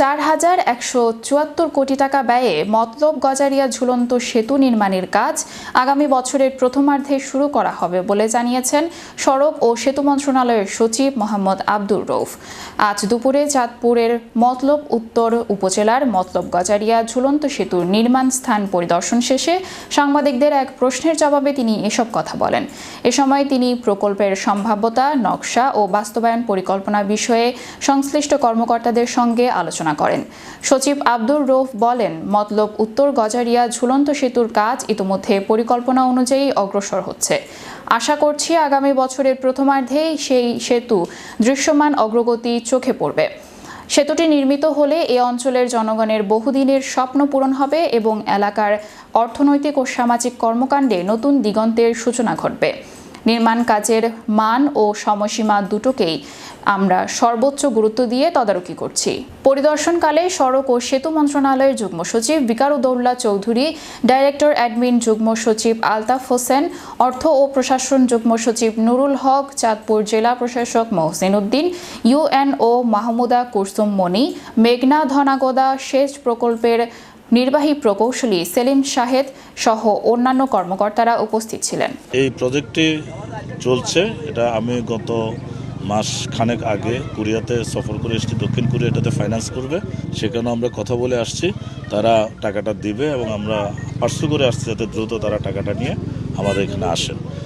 চার হাজার একশো চুয়াত্তর কোটি টাকা ব্যয়ে মতলব গজারিয়া ঝুলন্ত সেতু নির্মাণের কাজ আগামী বছরের প্রথমার্ধে শুরু করা হবে বলে জানিয়েছেন সড়ক ও সেতু মন্ত্রণালয়ের সচিব মোহাম্মদ আব্দুর রৌফ আজ দুপুরে চাঁদপুরের মতলব উত্তর উপজেলার মতলব গজারিয়া ঝুলন্ত সেতুর নির্মাণ স্থান পরিদর্শন শেষে সাংবাদিকদের এক প্রশ্নের জবাবে তিনি এসব কথা বলেন। এ সময় তিনি প্রকল্পের সম্ভাব্যতা, নকশা ও বাস্তবায়ন পরিকল্পনা বিষয়ে সংশ্লিষ্ট কর্মকর্তাদের সঙ্গে আলোচনা করেন। সচিব আব্দুর রৌফ বলেন, মতলব উত্তর গজারিয়া ঝুলন্ত সেতুর কাজ ইতোমধ্যে পরিকল্পনা অনুযায়ী অগ্রসর হচ্ছে। আশা করছি আগামী বছরের প্রথমার্ধেই সেই সেতু দৃশ্যমান অগ্রগতি চোখে পড়বে। সেতুটি নির্মিত হলে এ অঞ্চলের জনগণের বহুদিনের স্বপ্ন পূরণ হবে এবং এলাকার অর্থনৈতিক ও সামাজিক কর্মকাণ্ডে নতুন দিগন্তের সূচনা ঘটবে। নির্মাণ কাজের মান ও সময়সীমা দুটোকেই আমরা সর্বোচ্চ গুরুত্ব দিয়ে তদারকি করছি। পরিদর্শনকালে সড়ক ও সেতু মন্ত্রণালয়ের যুগ্ম সচিব বিকারুদ্দৌল্লা চৌধুরী, ডাইরেক্টর অ্যাডমিন যুগ্ম সচিব আলতাফ হোসেন, অর্থ ও প্রশাসন যুগ্ম সচিব নুরুল হক, চাঁদপুর জেলা প্রশাসক মহসিন উদ্দিন ইউএনও মাহমুদা কুরসুম মনি মেঘনা ধনাগোদা সেচ প্রকল্পের নির্বাহী প্রকৌশলী সেলিম শাহেদ সহ অন্যান্য কর্মকর্তারা উপস্থিত ছিলেন। এই প্রজেক্টটি চলছে। এটা আমি গত মাস খানেক আগে কোরিয়াতে সফর করে এসেছি। দক্ষিণ কোরিয়া এটাতে ফাইন্যান্স করবে। সেখানেও আমরা কথা বলে আসছি। তারা টাকাটা দিবে এবং আমরা পার্সু করে আসছি যাতে দ্রুত তারা টাকাটা নিয়ে আমাদের এখানে আসেন।